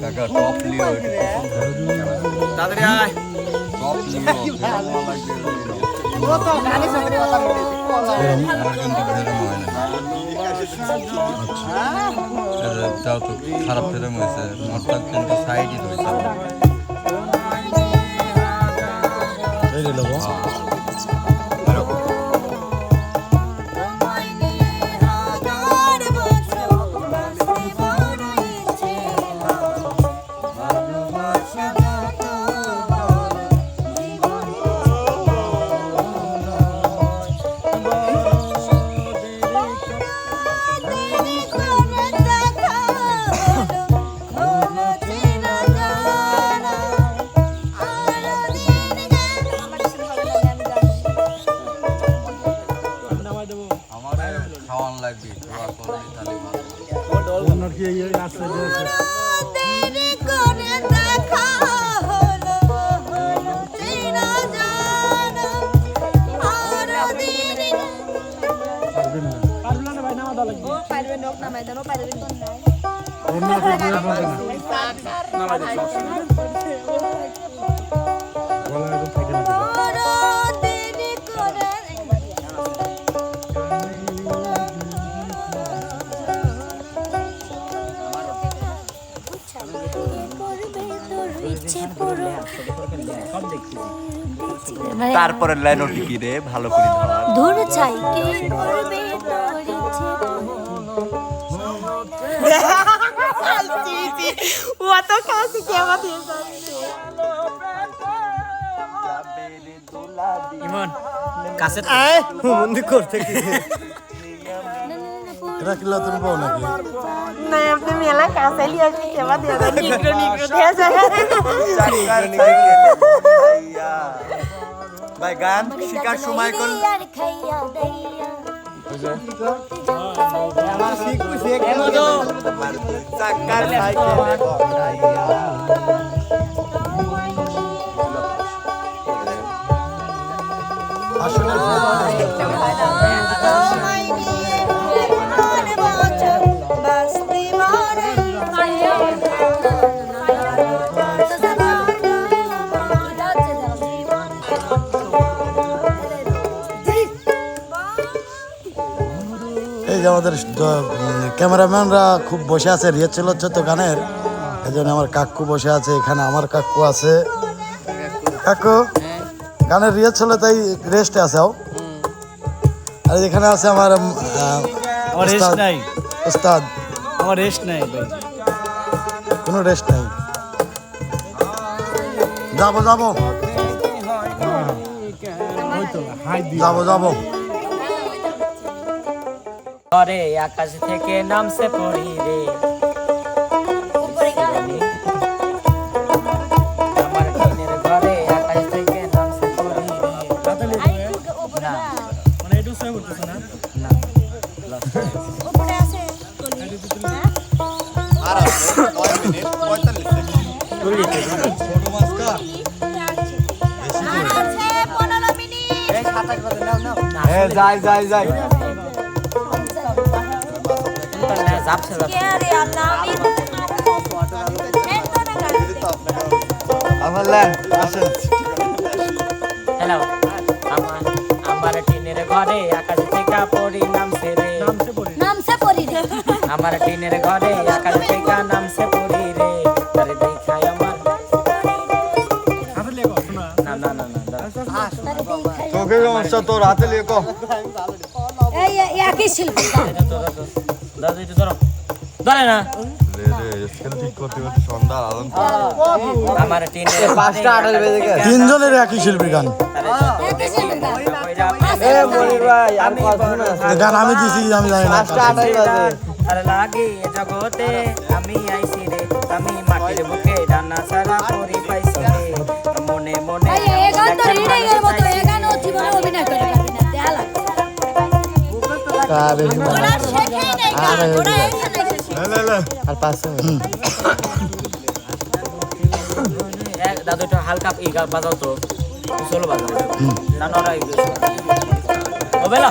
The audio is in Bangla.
কাকা টপ লিও তো গালি সঙ্গে কথা তো খারাপ ফিল্ম হয়েছে মোটটা কিন্তু সাইডই রয়েছে খাওয়ান লাগবে দোয়া করলে তাহলে ভালো ওনার কি এই আসছে যে তারপরে লাইন ওটি কি রে ভালো করে ধরা। ধর চাই কে করবে তোর ইচ্ছে ইমন কাছে মন্দির করতে কি কি তুমি পাও নাকি? ভাই গান শিকার সময় কোন আর খাইয়া দাইয়া আমার শিখু শেখ চাকার সাইকেল যে আমাদের ক্যামেরাম্যানরা খুব বসে আছে রিহার্সেল হচ্ছে তো গানের। এই জন্য আমার কাকু বসে আছে এখানে আমার কাকু আছে। কাকু গানের রিহার্সেলে তাই রেস্টে আছে আর এখানে আছে আমার আমার রেস্ট নাই। উস্তাদ। আমার রেস্ট নাই ভাই। কোনো রেস্ট নাই। যাব যাব। যাব যাব। আর আছে 9 মিনিট? 45 রে যাই যাই যাই। যাচ্ছে আমার ল্যান্ড আসেন। হ্যালো আমার আমার টিনের ঘরে আকাশ থেকে পড়ি নামছে রে। নামছে পড়ি রে। আমার টিনের ঘরে আকাশ থেকে নামছে পড়ি রে। তারে দেখাই আমার। হাতে লেগো শোনা। না না না না তোকে সমস্যা তোর হাতে লিয়ে এই একই শিল্পী দাদা একটু ধরো। ধরে না। গেছে। তিনজনের একই শিল্পী গান। আমি দিছি আমি জানি না আর লাগে জগতে আমি আইছি রে আমি মাটির বুকে ডানা সারা করি পাইছি রে। মনে মনে এই এই গান তো রিডিং এর মতো এই গান ও জীবনে অভিনয় করে পারবি না দেয়া লাগবে। আর পাঁচ এক দাদু একটু হালকা ই গা- বাজাও তো। সোলো বাজাও না